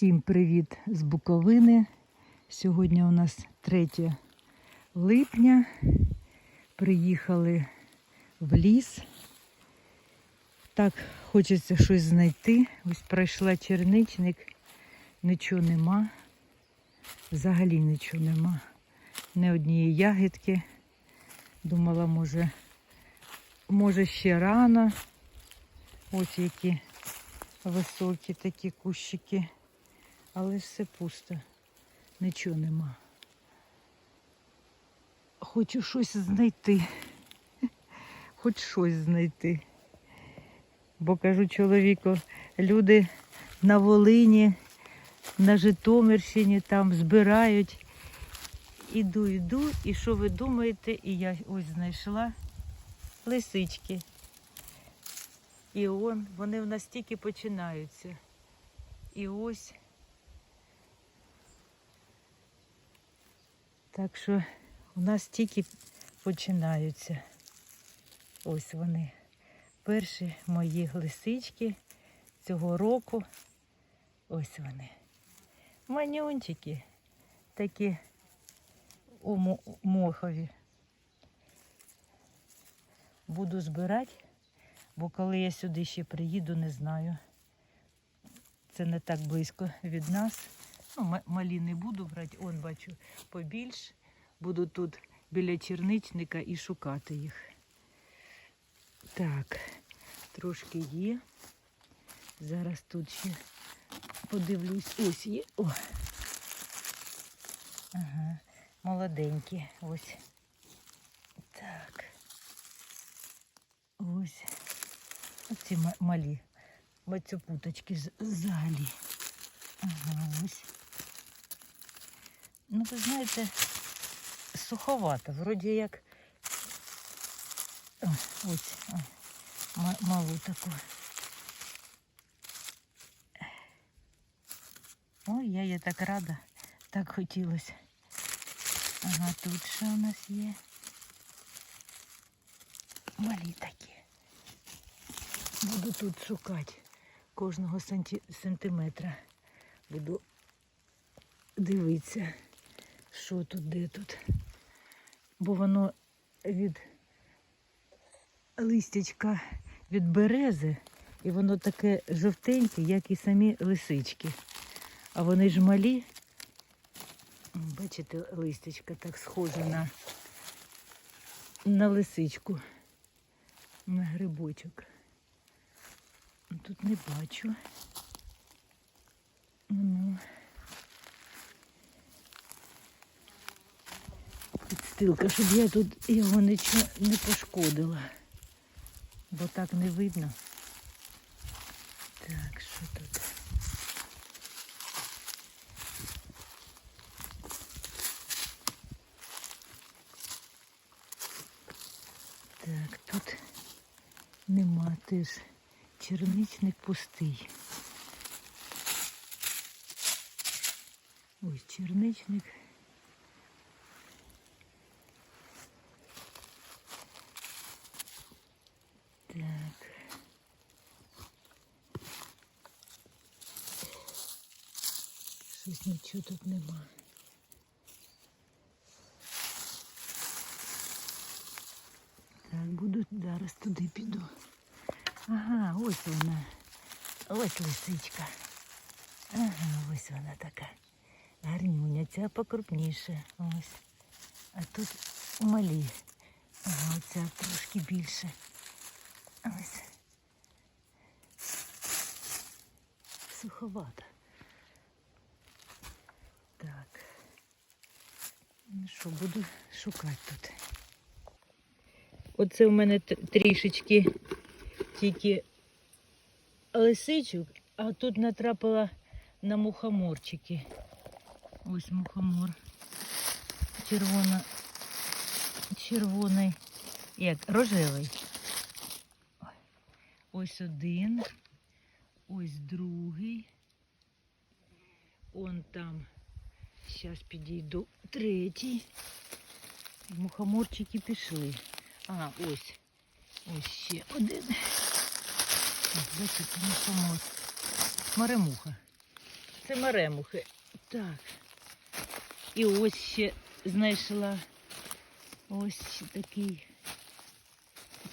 Всім привіт з Буковини. Сьогодні у нас 3 липня. Приїхали в ліс. Так, хочеться щось знайти. Ось пройшла черничник, нічого нема. Взагалі нічого нема. Не однієї ягідки. Думала, може, може ще рано. Ось які високі такі кущики. Але все пусто. Нічого нема. Хочу щось знайти. Хоч щось знайти. Бо кажу чоловіку, люди на Волині, на Житомирщині там збирають. Іду, іду, і що ви думаєте? І я ось знайшла лисички. І он, вони в нас тільки починаються. І ось. Так що у нас тільки починаються. Ось вони. Перші мої лисички цього року. Ось вони. Манюнчики. Такі у мохові. Буду збирати, бо коли я сюди ще приїду, не знаю. Це не так близько від нас. Ну, малі не буду брати, он бачу побільш. Буду тут біля черничника і шукати їх. Так, трошки є. Зараз тут ще подивлюсь. Ось є. О. Ага, молоденькі. Ось. Так. Ось. Оці ма- малі. Бацюпуточки з- взагалі. Ага, ось. Ну, ви знаєте, суховато. Вроді як. О, ось, малу таку. Ой, я є так рада. Так хотілося. Ага, тут що у нас є? Малі такі. Буду тут шукати кожного сантиметра. Буду дивитися, що тут, де тут. Бо воно від листячка від берези, і воно таке жовтеньке, як і самі лисички. А вони ж малі. Бачите, листячка так схоже на, на лисичку, на грибочок. Ну, Тут не бачу. Ну. Підстилка, щоб я тут його нічого не пошкодила. Бо так не видно. Так, що тут? Так, тут нема теж. Черничник пустий. Ось черничник. Так. Щось нічого тут нема. Так, буду зараз туди піду. Ага, ось вона. Ось лисичка. Ага, ось вона така. Гарнюня, ця покрупніше. Ось. А тут малі. Ага, оця трошки більше. Ось. Суховата. Так. Ну що, буду шукати тут. Оце у мене трішечки тільки лисичок, а тут натрапила на мухоморчики. Ось мухомор. Червона, червоний, як рожевий. Ось один, ось другий. Он там. Зараз підійду третій. Мухоморчики пішли. А, ось. Ось ще один. Бачите, мухомор. Маремуха. це маремухи. Так. І ось ще знайшла ось такий.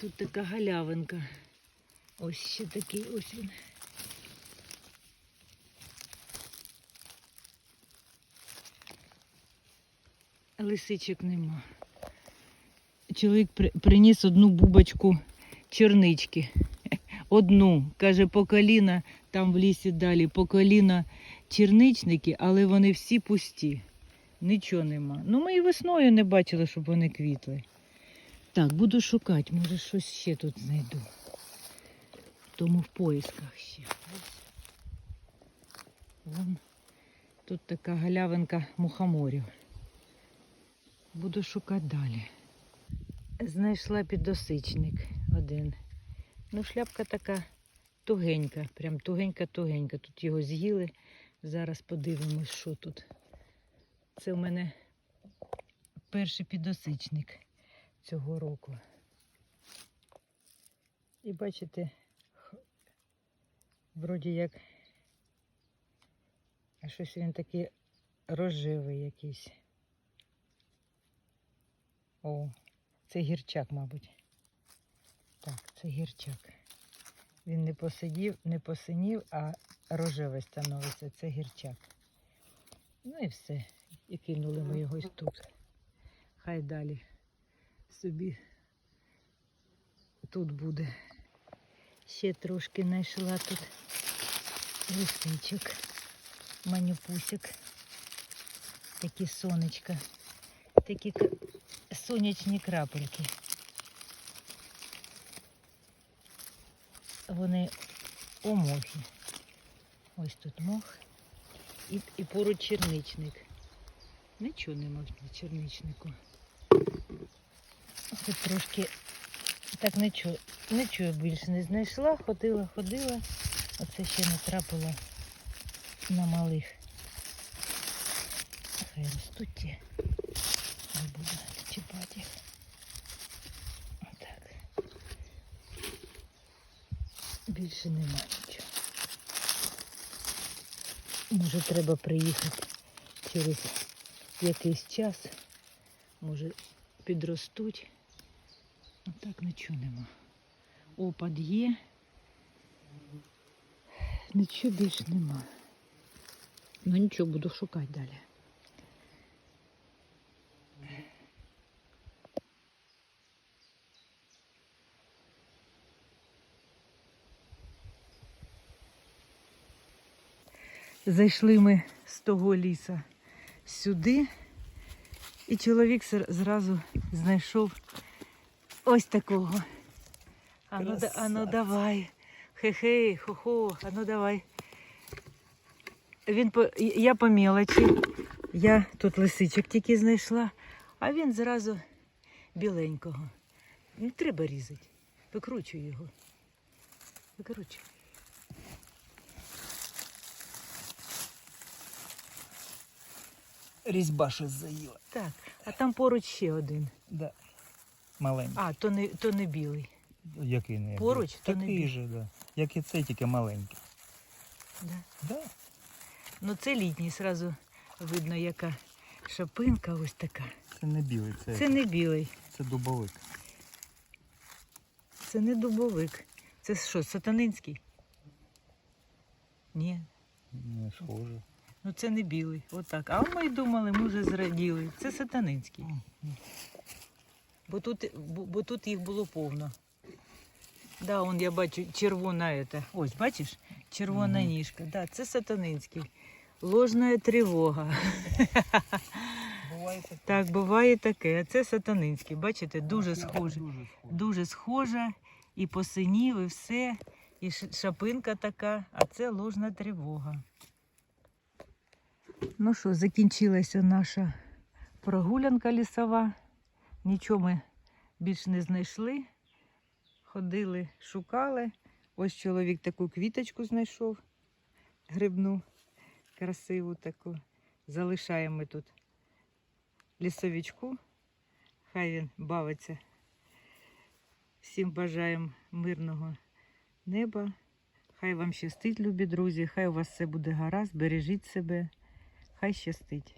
Тут така галявинка. Ось ще такий, ось він. Лисичок нема. Чоловік при- приніс одну бубочку чернички. Одну. Каже, по коліна, там в лісі далі, по коліна черничники, але вони всі пусті. Нічого нема. Ну, ми і весною не бачили, щоб вони квітли. Так, буду шукати, може щось ще тут знайду. Тому в поисках ще. Вон тут така галявинка мухоморів. Буду шукати далі. Знайшла підосичник один. Ну, шляпка така тугенька, прям тугенька-тугенька. Тут його з'їли. Зараз подивимось, що тут. Це у мене перший підосичник цього року. І бачите, вроді як щось він такий рожевий якийсь. О, це гірчак, мабуть. Так, це гірчак. Він не посидів, не посинів, а рожевий становиться. Це гірчак. Ну і все. І кинули ми його тут. Хай далі собі тут буде. Ще трошки знайшла тут лисичок, манюпусик. Такі сонечка. Такі сонячні крапельки. Вони у мохі. Ось тут мох. І, і поруч черничник. Нічого нема на черничнику. Тут трошки так нічого, нічого більше не знайшла, ходила, ходила. Оце ще натрапила на малих. Хай ростуть ті. Не буду чіпати їх. Отак. Більше нема нічого. Може треба приїхати через якийсь час. Може підростуть. А так нічого нема. Опад є. Нічого більше нема. Ну нічого, буду шукати далі. Зайшли ми з того ліса сюди, і чоловік зразу знайшов ось такого. Ану, ану давай. Хе-хей, хо-хо, ану давай. Він по, я по мелочі, я тут лисичок тільки знайшла, а він зразу біленького. Не треба різати. Викручуй його. Викручуй. Різьба щось заїла. Так, а там поруч ще один. Да. Маленький. А, то не, то не білий. Який не Поруч, то не Такий бі- же, да. Як і цей, тільки маленький. Да. Да. Ну це літній, зразу видно, яка шапинка ось така. Це не білий, це, Це не білий, це дубовик. це не дубовик. Це що, сатанинський? Ні, Не схоже. ну це не білий. Отак. А ми й думали, ми вже зраділи. Це сатанинський. Бо тут, бо, бо тут їх було повно. Да, он я бачу червона ета. Ось, бачиш? Червона Мгм. ніжка. Да, це сатанинський. Ложна тривога. Буває таке. Так, буває таке. А це сатанинський. Бачите, дуже схоже. Дуже схоже. Схожа. І посинів, і все. І шапинка така, а це ложна тривога. Ну що, закінчилася наша прогулянка лісова. Нічого ми більш не знайшли. Ходили, шукали. Ось чоловік таку квіточку знайшов, грибну, красиву таку. Залишаємо тут лісовичку. Хай він бавиться. Всім бажаємо мирного неба. Хай вам щастить, любі друзі, хай у вас все буде гаразд, бережіть себе, хай щастить.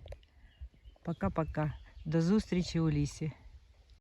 Пока-пока. До зустрічі у лісі.